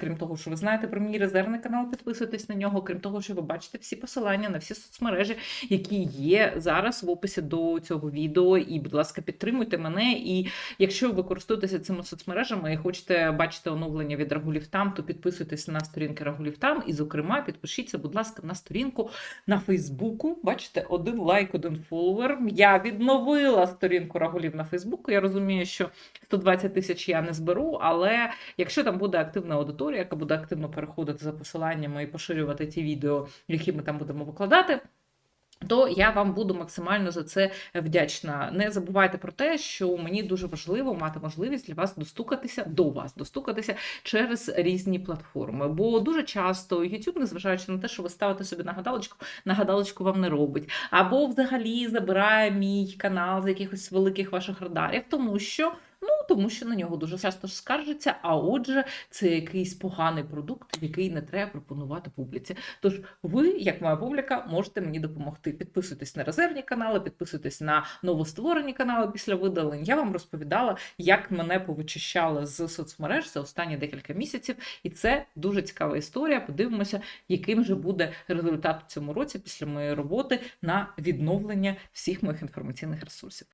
крім того, що ви знаєте про мій резервний канал, підписуйтесь на нього. Крім того, що ви бачите всі посилання на всі соцмережі, які є зараз в описі до цього відео. І, будь ласка, підтримуйте мене. І якщо ви користуєтеся цими соцмережами і хочете бачити оновлення від Рагулів там, то підписуйтесь на сторінки Рагулів там. І, зокрема, підпишіться, будь ласка, на сторінку на Фейсбуку. Бачите, один лайк, один фоловер. Я відновила сторінку Рагулів на Фейсбуку. Я розумію, що 120 тисяч я не зберу, але якщо там буде активна аудиторія, яка буде активно переходити за посиланнями і поширювати ті відео, які ми там будемо викладати. То я вам буду максимально за це вдячна. Не забувайте про те, що мені дуже важливо мати можливість для вас достукатися до вас, достукатися через різні платформи. Бо дуже часто YouTube, незважаючи на те, що ви ставите собі нагадалочку, нагадалочку вам не робить, або взагалі забирає мій канал з якихось великих ваших радарів, тому що. Тому що на нього дуже часто скаржаться, а отже, це якийсь поганий продукт, який не треба пропонувати публіці. Тож ви, як моя публіка, можете мені допомогти. Підписуйтесь на резервні канали, підписуйтесь на новостворені канали після видалень. Я вам розповідала, як мене повичищали з соцмереж за останні декілька місяців, і це дуже цікава історія. Подивимося, яким же буде результат у цьому році після моєї роботи на відновлення всіх моїх інформаційних ресурсів.